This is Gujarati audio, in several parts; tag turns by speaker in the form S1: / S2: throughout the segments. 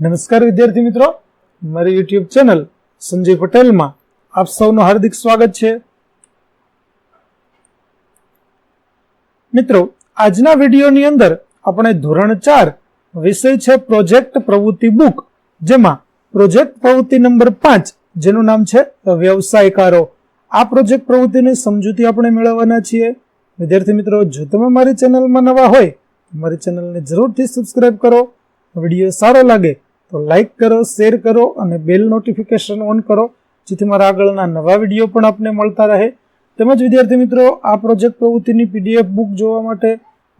S1: નમસ્કાર વિદ્યાર્થી મિત્રો. મારી યુટ્યુબ ચેનલ સંજય પટેલમાં આપ સૌનું હાર્દિક સ્વાગત છે. મિત્રો, આજના વિડીયોની અંદર આપણે ધોરણ ચાર વિષય છે પ્રોજેક્ટ પ્રવૃત્તિ બુક, જેમાં પ્રોજેક્ટ પ્રવૃત્તિ નંબર પાંચ, જેનું નામ છે વ્યવસાયકારો. આ પ્રોજેક્ટ પ્રવૃત્તિની સમજૂતી આપણે મેળવવાના છીએ. વિદ્યાર્થી મિત્રો, જો તમે મારી ચેનલમાં નવા હોય મારી ચેનલને જરૂરથી સબસ્ક્રાઇબ કરો. વીડિયો સારો લાગે તો લાઈક કરો શેર કરો અને બેલ નોટિફિકેશન ઓન કરો, જેથી મારા આગળના નવા વીડિયો પણ આપને મળતા રહે. તેમજ વિદ્યાર્થી મિત્રો, આ પ્રોજેક્ટ પ્રવૃત્તિની પીડીએફ બુક જોવા માટે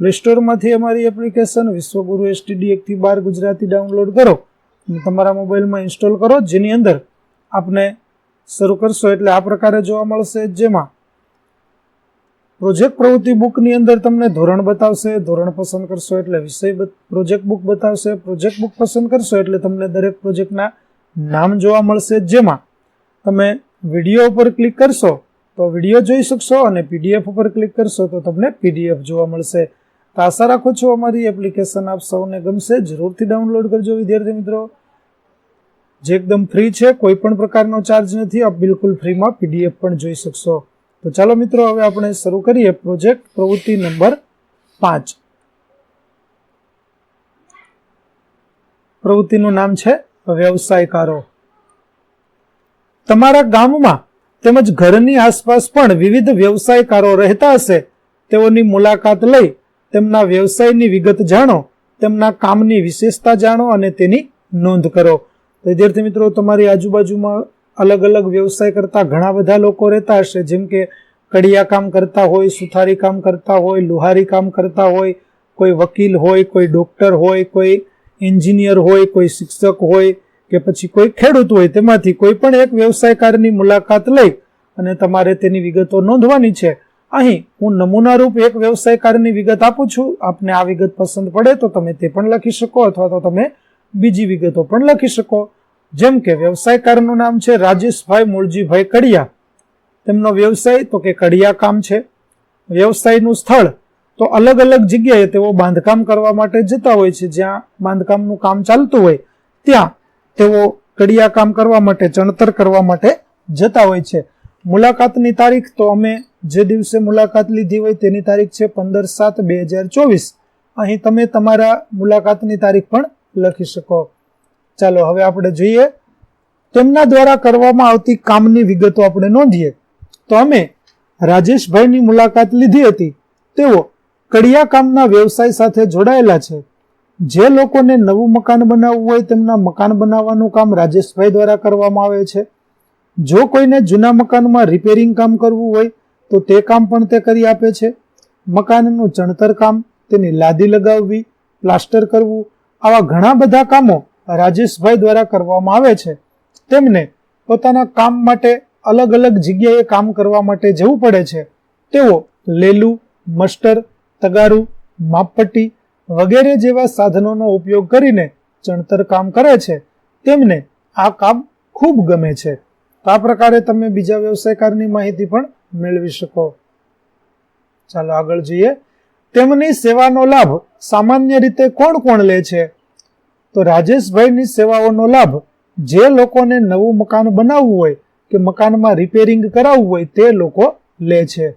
S1: પ્લે સ્ટોરમાંથી અમારી એપ્લિકેશન વિશ્વગુરુ એસટીડી એકથી બાર ગુજરાતી ડાઉનલોડ કરો અને તમારા મોબાઈલમાં ઇન્સ્ટોલ કરો, જેની અંદર આપને શરૂ કરશો. એટલે આ પ્રકારે જોવા મળશે. જેમાં પ્રોજેક્ટ પ્રવૃત્તિ બુકની અંદર તમને ધોરણ બતાવશે, ધોરણ પસંદ કરશો એટલે વિષય પ્રોજેક્ટ બુક બતાવશે, પ્રોજેક્ટ બુક પસંદ કરશો એટલે તમને દરેક પ્રોજેક્ટના નામ જોવા મળશે. જેમાં તમે વીડિયો ઉપર ક્લિક કરશો તો વીડિયો જોઈ શકશો અને પીડીએફ ઉપર ક્લિક કરશો તો તમને પીડીએફ જોવા મળશે. તો આશા રાખું છું અમારી એપ્લિકેશન આપ સૌને ગમશે. જરૂરથી ડાઉનલોડ કરજો વિદ્યાર્થી મિત્રો. જે એકદમ ફ્રી છે, કોઈ પણ પ્રકારનો ચાર્જ નથી, આપ બિલકુલ ફ્રીમાં પીડીએફ પણ જોઈ શકશો. તો ચાલો મિત્રો, હવે આપણે શરૂ કરીએ પ્રોજેક્ટ પ્રવૃત્તિ નંબર પાંચ. પ્રવૃત્તિનું નામ છે વ્યવસાયકારો. તમારા ગામમાં તેમજ ઘરની આસપાસ પણ વિવિધ વ્યવસાયકારો રહેતા હશે. તેઓની મુલાકાત લઈ તેમના વ્યવસાયની વિગત જાણો, તેમના કામની વિશેષતા જાણો અને તેની નોંધ કરો. વિદ્યાર્થી મિત્રો, તમારી આજુબાજુમાં અલગ અલગ વ્યવસાય કરતા ઘણા બધા લોકો રહેતા હશે. જેમ કે કડિયા કામ કરતા હોય, સુથારી કામ કરતા હોય, લુહારી કામ કરતા હોય, કોઈ વકીલ હોય, કોઈ ડોક્ટર હોય, કોઈ એન્જિનિયર હોય, કોઈ શિક્ષક હોય કે પછી કોઈ ખેડૂત હોય, તેમાંથી કોઈ પણ એક વ્યવસાયકારની મુલાકાત લઈ અને તમારે તેની વિગતો નોંધવાની છે. અહીં હું નમૂનારૂપ એક વ્યવસાયકારની વિગત આપું છું. આપને આ વિગત પસંદ પડે તો તમે તે પણ લખી શકો અથવા તો તમે બીજી વિગતો પણ લખી શકો. જેમ કે વ્યવસાયકારનું નામ છે રાજેશભાઈ મૂળજીભાઈ કડિયા. તેમનો વ્યવસાય તો કે કડિયા કામ છે. વ્યવસાયનું સ્થળ તો અલગ અલગ જગ્યાએ તેઓ બાંધકામ કરવા માટે જતા હોય છે. જ્યાં બાંધકામનું કામ ચાલતું હોય, ત્યાં તેઓ કડિયા કામ કરવા માટે, ચણતર કરવા માટે જતા હોય છે. મુલાકાતની તારીખ તો અમે જે દિવસે મુલાકાત લીધી હોય તેની તારીખ છે પંદર સાત બે હજાર ચોવીસ. અહીં તમે તમારા મુલાકાતની તારીખ પણ લખી શકો. ચાલો હવે આપણે જોઈએ. તેમના દ્વારા કરવામાં આવતી કામની વિગતો આપણે નોંધીએ. તો અમે રાજેશભાઈની મુલાકાત લીધી હતી. તેઓ કડિયા કામના વ્યવસાય સાથે જોડાયેલા છે. જે લોકોને નવું મકાન બનાવવું હોય તેમના મકાન બનાવવાનું કામ રાજેશભાઈ દ્વારા કરવામાં આવે છે. જો કોઈને જૂના મકાનમાં રિપેરિંગ કામ કરવું હોય, તો તે કામ પણ તે કરી આપે છે. મકાનનું ચણતર કામ, તેની લાદી લગાવવી, પ્લાસ્ટર કરવું, આવા ઘણા બધા કામો રાજેશભાઈ દ્વારા કરવામાં આવે છે, તેમને પોતાના કામ માટે અલગ અલગ જગ્યાએ કામ કરવા માટે જવું પડે છે. તેઓ લેલું, મસ્ટર, તગારું, માપપટ્ટી વગેરે જેવા સાધનોનો ઉપયોગ કરીને ચણતર કામ કરે છે. તેમને આ કામ ખૂબ ગમે છે. તો આ પ્રકારે તમે બીજા વ્યવસાયકારની માહિતી પણ મેળવી શકો. ચાલો આગળ જોઈએ. તેમની સેવાનો લાભ સામાન્ય રીતે કોણ કોણ લે છે? તો રાજેશભાઈની સેવાઓનો લાભ જે લોકોને નવું મકાન બનાવવું હોય કે મકાનમાં રિપેરિંગ કરાવવું હોય તે લોકો લે છે.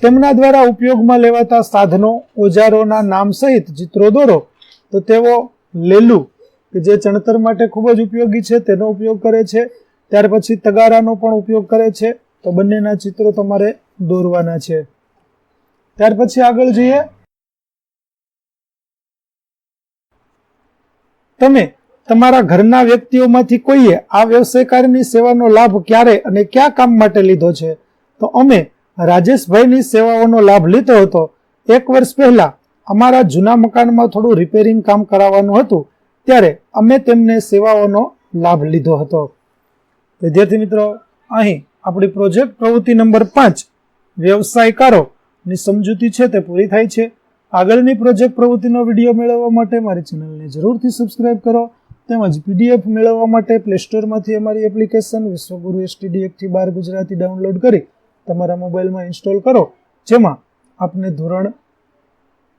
S1: તેમના દ્વારા ઉપયોગમાં લેવાતા સાધનો, ઓજારોના નામ સહિત ચિત્રો દોરો, તો તેઓ લેલું, કે જે ચણતર માટે ખૂબ જ ઉપયોગી છે, તેનો ઉપયોગ કરે છે. ત્યાર પછી તગારાનો પણ ઉપયોગ કરે છે. તો બંનેના ચિત્રો તમારે દોરવાના છે. ત્યાર પછી આગળ જઈએ. તમે તમારા ઘરના વ્યક્તિઓમાંથી કોઈએ આ વ્યવસાયકારની સેવાનો લાભ ક્યારે અને ક્યાં કામ માટે લીધો છે? તો અમે રાજેશભાઈની સેવાઓનો લાભ લીધો હતો. એક વર્ષ પહેલા અમારા જૂના મકાનમાં થોડું રિપેરિંગ કામ કરાવવાનું હતું. ત્યારે અમે તેમને સેવાઓનો લાભ લીધો હતો. વિદ્યાર્થી મિત્રો, અહીં આપણી પ્રોજેક્ટ પ્રવૃત્તિ નંબર પાંચ, વ્યવસાયકારોની સમજૂતી છે તે પૂરી થાય છે. આગળની પ્રોજેક્ટ પ્રવૃત્તિનો વીડિયો મેળવવા માટે મારી ચેનલને જરૂરથી સબસ્ક્રાઇબ કરો તેમજ પીડીએફ મેળવવા માટે પ્લે સ્ટોરમાંથી અમારી એપ્લિકેશન વિશ્વગુરુ એસટીડીએફથી બાર ગુજરાતી ડાઉનલોડ કરી તમારા મોબાઈલમાં ઇન્સ્ટોલ કરો, જેમાં આપને ધોરણ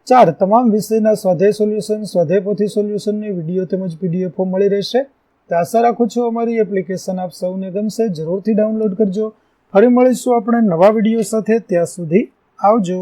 S1: ચાર તમામ વિષયના સ્વાધ્યાય સોલ્યુશન સ્વાધ્યાય પોથી સોલ્યુશનની વીડિયો તેમજ પીડીએફો મળી રહેશે. તો આશા રાખું છું અમારી એપ્લિકેશન આપ સૌને ગમશે. જરૂરથી ડાઉનલોડ કરજો. ફરી મળીશું આપણે નવા વીડિયો સાથે. ત્યાં સુધી આવજો.